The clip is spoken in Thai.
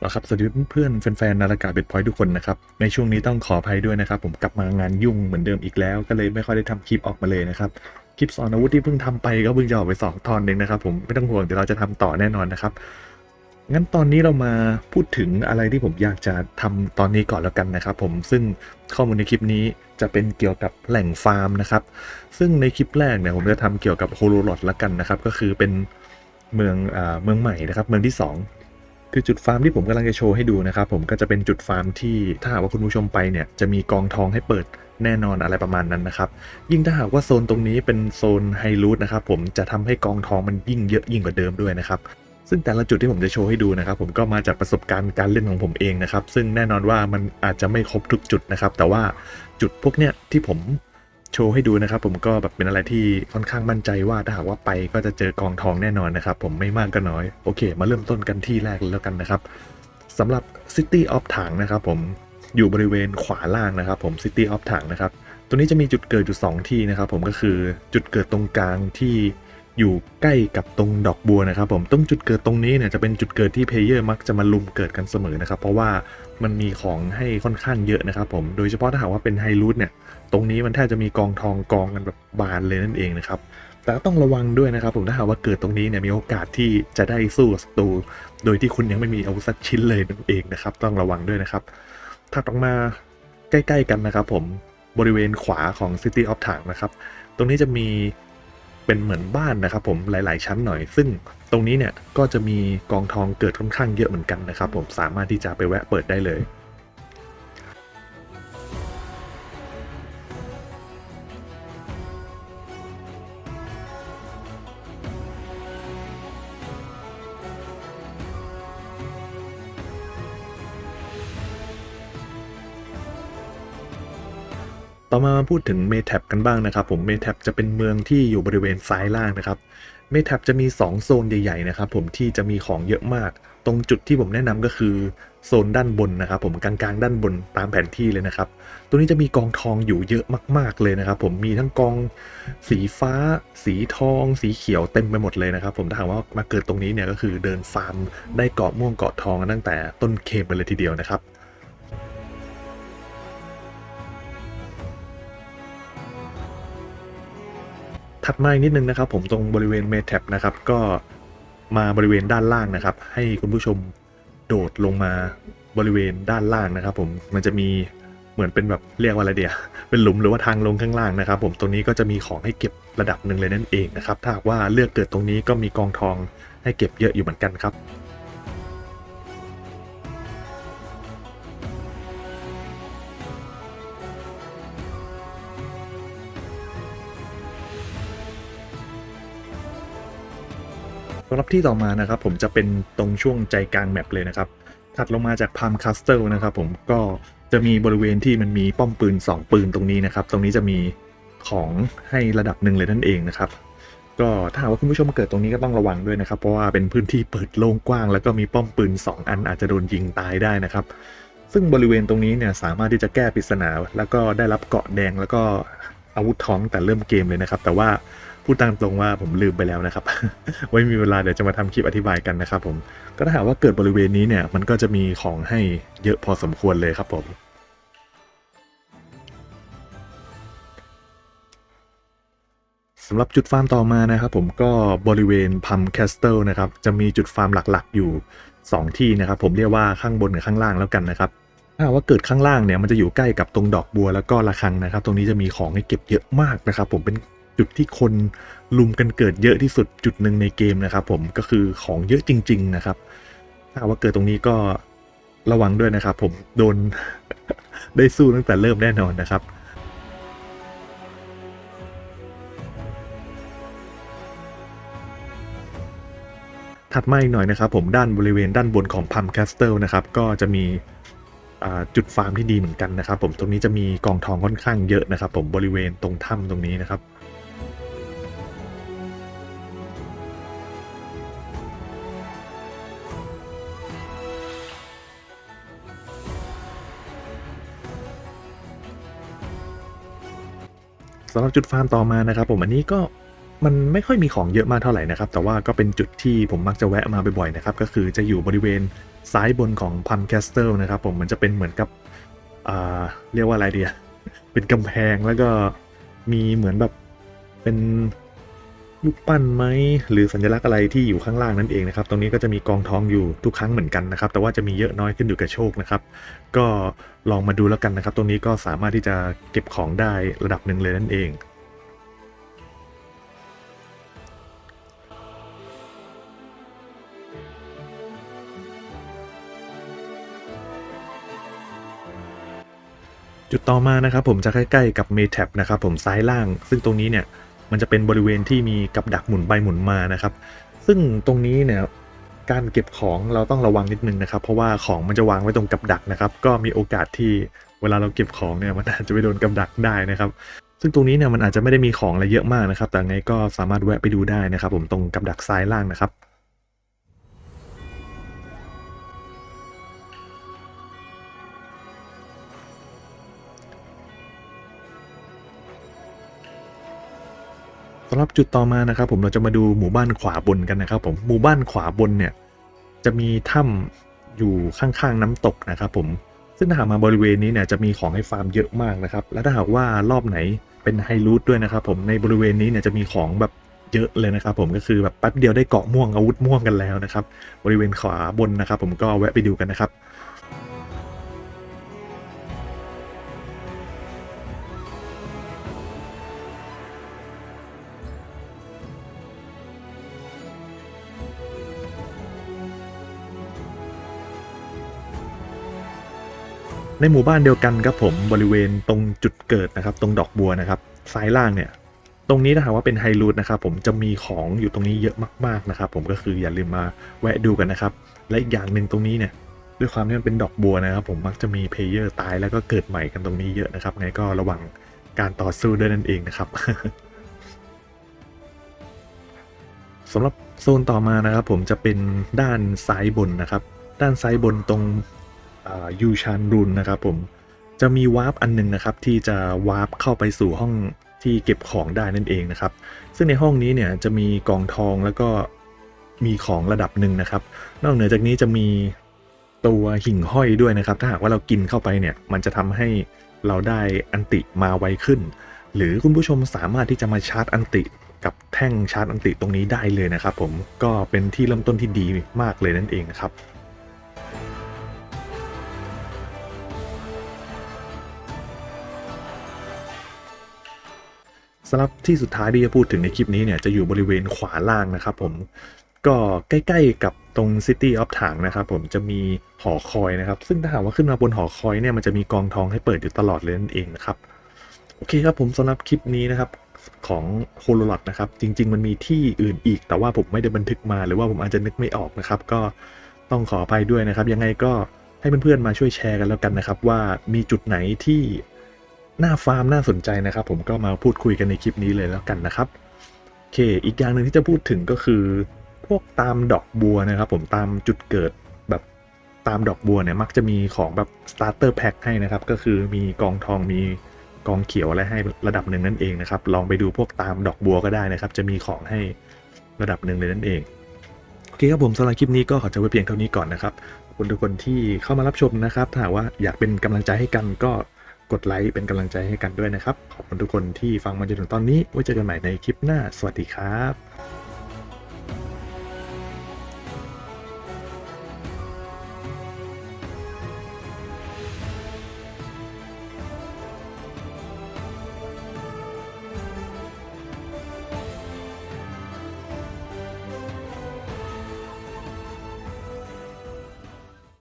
แล้วครับสวัสดีเพื่อนๆแฟนๆนาฬิกาเบ็ดพอยทุกคนนะครับ ในช่วงนี้ต้องขออภัยด้วยนะครับ ผมกลับมางานยุ่งเหมือนเดิมอีกแล้ว ก็เลยไม่ค่อยได้ทำคลิปออกมาเลยนะครับคลิปสอนอาวุธที่เพิ่งทำไปก็เพิ่งจะออกไปสองตอนเองนะครับ ผมไม่ต้องห่วงเดี๋ยวเราจะทำต่อแน่นอนนะครับงั้นตอนนี้เรามาพูดถึงอะไรที่ผมอยากจะทำตอนนี้ก่อนแล้วกันนะครับ ผมซึ่งข้อมูลในคลิปนี้จะเป็นเกี่ยวกับแหล่งฟาร์มนะครับ ซึ่งในคลิปแรกเนี่ยผมจะทำเกี่ยวกับโฮโลลอดละกันนะครับ ก็คือเป็นเมืองอ่าเมืองใหม่นะครับ เมืองที่สอง คือจุดฟาร์มที่ผมกำลังจะโชว์ให้ดูนะครับผมก็จะเป็นจุดฟาร์มที่ถ้าหากว่าคุณผู้ชมไปเนี่ยจะมีกองทองให้เปิดแน่นอนอะไรประมาณนั้นนะครับยิ่งถ้าหากว่าโซนตรงนี้เป็นโซนไฮรูทนะครับผมจะทำให้กองทองมันยิ่งเยอะยิ่งกว่าเดิมด้วยนะครับซึ่งแต่ละจุดที่ผมจะโชว์ให้ดูนะครับ ผมก็มาจากประสบการณ์การเล่นของผมเองนะครับ ซึ่งแน่นอนว่ามันอาจจะไม่ครบทุกจุดนะครับ แต่ว่าจุดพวกเนี้ยที่ผม โชว์ให้ดูนะครับ ผมก็แบบเป็นอะไรที่ค่อนข้างมั่นใจว่าถ้าหากว่าไปก็จะเจอกองทองแน่นอนนะครับ ผมไม่มากก็น้อย โอเค มาเริ่มต้นกันที่แรกเลยแล้วกันนะครับสำหรับ City of ถังนะครับผมอยู่บริเวณขวาล่างนะครับผม City of ถังนะครับตัวนี้จะมีจุดเกิดอยู่ 2 ที่นะครับผมก็คือจุดเกิดตรงกลางที่ อยู่ใกล้กับตรงดอกบัวนะครับผมตรงจุดเกิดตรงนี้เนี่ยจะเป็นจุดเกิดที่เพลเยอร์มักจะมาลุมเกิดกันเสมอนะครับ เพราะว่ามันมีของให้ค่อนข้างเยอะนะครับผมโดยเฉพาะถ้าหากว่าเป็นไฮรูทเนี่ยตรงนี้มันแทบจะมีกองทองกองกันแบบบานเลยนั่นเองนะครับแต่ก็ต้องระวังด้วยนะครับผมถ้าหากว่าเกิดตรงนี้เนี่ยมีโอกาสที่จะได้สู้ศัตรูโดยที่คุณยังไม่มีอาวุธสักชิ้นเลยนั่นเองนะครับ ต้องระวังด้วยนะครับถัดออกมาใกล้ ๆ กันนะครับผมบริเวณขวาของ City of ถังนะครับ ตรงนี้จะมี เป็นเหมือนบ้านนะครับผมหลาย ๆ ชั้นหน่อย ซึ่งตรงนี้เนี่ยก็จะมีกองทองเกิดค่อนข้างเยอะเหมือนกันนะครับผมสามารถที่จะไปแวะเปิดได้เลย ต่อมาพูดถึงเมท็บกันบ้างนะครับผมเมท็บจะเป็นเมืองที่อยู่บริเวณซ้ายล่างนะครับเมท็บจะมี 2 โซนใหญ่ๆนะครับผมที่จะมีของเยอะมาก ตรงจุดที่ผมแนะนำก็คือโซนด้านบนนะครับผมกลางๆ ด้านบนตามแผนที่เลยนะครับ ตัวนี้จะมีกองทองอยู่เยอะมาก ๆเลยนะครับ ผมมีทั้งกองสีฟ้า สีทอง สีเขียวเต็มไปหมดเลยนะครับ ผมถ้าหากว่ามาเกิดตรงนี้เนี่ยก็คือเดินฟาร์มได้เกาะม่วงเกาะทองตั้งแต่ต้นเคมไปเลยทีเดียวนะครับ ถัดมาอีกนิดนึงนะครับ ผมตรงบริเวณเมท a บนะครับ ก็มาบริเวณด้านล่างนะครับ ให้คุณผู้ชมโดดลงมาบริเวณด้านล่างนะครับ ผมมันจะมีเหมือนเป็นแบบเรียกว่าอะไรเดียเป็นหลุมหรือว่าทางลงข้างล่างนะครับ ผมตรงนี้ก็จะมีของให้เก็บระดับหนึ่งเลยนั่นเองนะครับ ถ้าหากว่าเลือกเกิดตรงนี้ก็มีกองทองให้เก็บเยอะอยู่เหมือนกันครับ สำหรับที่ต่อมานะครับผมจะเป็นตรงช่วงใจกลางแมปเลยนะครับถัดลงมาจากพามคาสเตลนะครับผมก็จะมีบริเวณที่มันมีป้อมปืน 2 ปืนตรงนี้นะครับ ตรงนี้จะมีของให้ระดับหนึ่งเลยนั่นเองนะครับก็ถ้าหากว่าคุณผู้ชมมาเกิดตรงนี้ก็ต้องระวังด้วยนะครับ เพราะว่าเป็นพื้นที่เปิดโล่งกว้าง แล้วก็มีป้อมปืน 2 อันอาจจะโดนยิงตายได้นะครับ ซึ่งบริเวณตรงนี้เนี่ยสามารถที่จะแก้ปริศนา แล้วก็ได้รับเกาะแดงแล้วก็อาวุธท้องแต่เริ่มเกมเลยนะครับ แต่ว่า พูดตามตรงว่าผมลืมไปแล้วนะครับ ไว้มีเวลาเดี๋ยวจะมาทำคลิปอธิบายกันนะครับผม ก็ถ้าหากว่าเกิดบริเวณนี้เนี่ย มันก็จะมีของให้เยอะพอสมควรเลยครับผมสำหรับจุดฟาร์มต่อมานะครับผมก็บริเวณพัมแคสเติลนะครับจะมีจุดฟาร์มหลักๆ อยู่ 2 ที่นะครับ ผมเรียกว่าข้างบนกับข้างล่างแล้วกันนะครับถ้าหากว่าเกิดข้างล่างเนี่ยมันจะอยู่ใกล้กับตรงดอกบัวแล้วก็ระฆังนะครับ ตรงนี้จะมีของให้เก็บเยอะมากนะครับ ผมเป็น จุดที่คนลุมกันเกิดเยอะที่สุดจุดหนึ่งในเกมนะครับ ผมก็คือของเยอะจริง ๆ นะครับ ถ้าว่าเกิดตรงนี้ก็ระวังด้วยนะครับ ผมโดนได้สู้ตั้งแต่เริ่มแน่นอนนะครับถัดมาอีกหน่อยนะครับผมด้านบริเวณด้านบนของพัมแคสเติลนะครับก็จะมีจุดฟาร์มที่ดีเหมือนกันนะครับ ผมตรงนี้จะมีกองทองค่อนข้างเยอะนะครับ ผมบริเวณตรงถ้ำตรงนี้นะครับ สำหรับจุดฟาร์มต่อมานะครับ ผมอันนี้ก็มันไม่ค่อยมีของเยอะมากเท่าไหร่นะครับ แต่ว่าก็เป็นจุดที่ผมมักจะแวะมาบ่อยๆนะครับ ก็คือจะอยู่บริเวณซ้ายบนของพัมแคสเ l ินะครับ ผมมันจะเป็นเหมือนกับเรียกว่าอะไรเดียเป็นกำแพงแล้วก็มีเหมือนแบบเป็น รูปปั้นไหมหรือสัญลักษณ์อะไรที่อยู่ข้างล่างนั่นเองนะครับ ตรงนี้ก็จะมีกองทองอยู่ทุกครั้งเหมือนกันนะครับ แต่ว่าจะมีเยอะน้อยขึ้นอยู่กับโชคนะครับ ก็ลองมาดูแล้วกันนะครับ ตรงนี้ก็สามารถที่จะเก็บของได้ระดับหนึ่งเลยนั่นเองจุดต่อมานะครับผมจะใกล้ๆกับเมท็บนะครับผมซ้ายล่าง ซึ่งตรงนี้เนี่ย มันจะเป็นบริเวณที่มีกับดักหมุนไปหมุนมานะครับ ซึ่งตรงนี้เนี่ยการเก็บของเราต้องระวังนิดนึงนะครับ เพราะว่าของมันจะวางไว้ตรงกับดักนะครับ ก็มีโอกาสที่เวลาเราเก็บของเนี่ยมันอาจจะไปโดนกับดักได้นะครับซึ่งตรงนี้เนี่ยมันอาจจะไม่ได้มีของอะไรเยอะมากนะครับ แต่ไงก็สามารถแวะไปดูได้นะครับ ผมตรงกับดักซ้ายล่างนะครับ สำหรับจุดต่อมานะครับ ผมเราจะมาดูหมู่บ้านขวาบนกันนะครับ ผมหมู่บ้านขวาบนเนี่ยจะมีถ้ำอยู่ข้างๆน้ำตกนะครับ ผมซึ่งถ้าหากมาบริเวณนี้เนี่ยจะมีของให้ฟาร์มเยอะมากนะครับ และถ้าหากว่ารอบไหนเป็นไฮรูทด้วยนะครับ ผมในบริเวณนี้เนี่ยจะมีของแบบเยอะเลยนะครับ ผมก็คือแบบแป๊บเดียวได้เกาะม่วงอาวุธม่วงกันแล้วนะครับ บริเวณขวาบนนะครับ ผมก็แวะไปดูกันนะครับ ในหมู่บ้านเดียวกันครับผมบริเวณตรงจุดเกิดนะครับ ตรงดอกบัวนะครับซ้ายล่างเนี่ยตรงนี้ถ้าหากว่าเป็นไฮรูทนะครับผมจะมีของอยู่ตรงนี้เยอะมากๆนะครับ ผมก็คืออย่าลืมมาแวะดูกันนะครับ และอีกอย่างหนึ่งตรงนี้เนี่ยด้วยความที่มันเป็นดอกบัวนะครับ ผมมักจะมีเพลเยอร์ตายแล้วก็เกิดใหม่กันตรงนี้เยอะนะครับไงก็ระวังการต่อสู้ด้วยนั่นเองนะครับสำหรับโซนต่อมานะครับ ผมจะเป็นด้านซ้ายบนนะครับ ด้านซ้ายบนตรง ยูชานรุนนะครับผมจะมีวาร์ปอันหนึงนะครับที่จะวาร์ปเข้าไปสู่ห้องที่เก็บของได้นั่นเองนะครับ ซึ่งในห้องนี้เนี่ยจะมีกองทองแล้วก็มีของระดับหนึ่งนะครับ นอกเหนือจากนี้จะมีตัวหิ่งห้อยด้วยนะครับ ถ้าหากว่าเรากินเข้าไปเนี่ยมันจะทำให้เราได้อันติมาไวขึ้น หรือคุณผู้ชมสามารถที่จะมาชาร์จอันติกับแท่งชาร์จอันติตรงนี้ได้เลยนะครับ ผมก็เป็นที่เริ่มต้นที่ดีมากเลยนั่นเองนะครับ สำหรับที่สุดท้ายที่จะพูดถึงในคลิปนี้เนี่ยจะอยู่บริเวณขวาล่างนะครับผมก็ใกล้ๆกับตรง City of ถังนะครับผมจะมีหอคอยนะครับ ซึ่งถ้าหากว่าขึ้นมาบนหอคอยเนี่ยมันจะมีกองทองให้เปิดอยู่ตลอดเลยนั่นเองนะครับ โอเคครับผมสำหรับคลิปนี้นะครับของโฮโลลอดนะครับ จริง ๆ มันมีที่อื่นอีก แต่ว่าผมไม่ได้บันทึกมาหรือว่าผมอาจจะนึกไม่ออกนะครับ ก็ต้องขออภัยด้วยนะครับ ยังไงก็ให้เพื่อนๆมาช่วยแชร์กันแล้วกันนะครับ ว่ามีจุดไหนที่ หน่าฟาร์มน่าสนใจนะครับ ผมก็มาพูดคุยกันในคลิปนี้เลยแล้วกันนะครับโอเค อีกอย่างหนึ่งที่จะพูดถึงก็คือ พวกตามดอกบัวนะครับ ผมตามจุดเกิดแบบตามดอกบัวเนี่ยมักจะมีของแบบ starter pack ให้นะครับ ก็คือมีกองทองมีกองเขียวอะไรให้ระดับหนึ่งนั่นเองนะครับ ลองไปดูพวกตามดอกบัวก็ได้นะครับ จะมีของให้ระดับหนึ่งเลยนั่นเองโอเคครับผมสำหรับคลิปนี้ก็ขอจบไว้เพียงเท่านี้ก่อนนะครับขอบคุณทุกคนที่เข้ามารับชมนะครับ ถ้าหากว่าอยากเป็นกำลังใจให้กันก็ กดไลค์เป็นกำลังใจให้กันด้วยนะครับ ขอบคุณทุกคนที่ฟังมาจนถึงตอนนี้ ไว้เจอกันใหม่ในคลิปหน้า สวัสดีครับ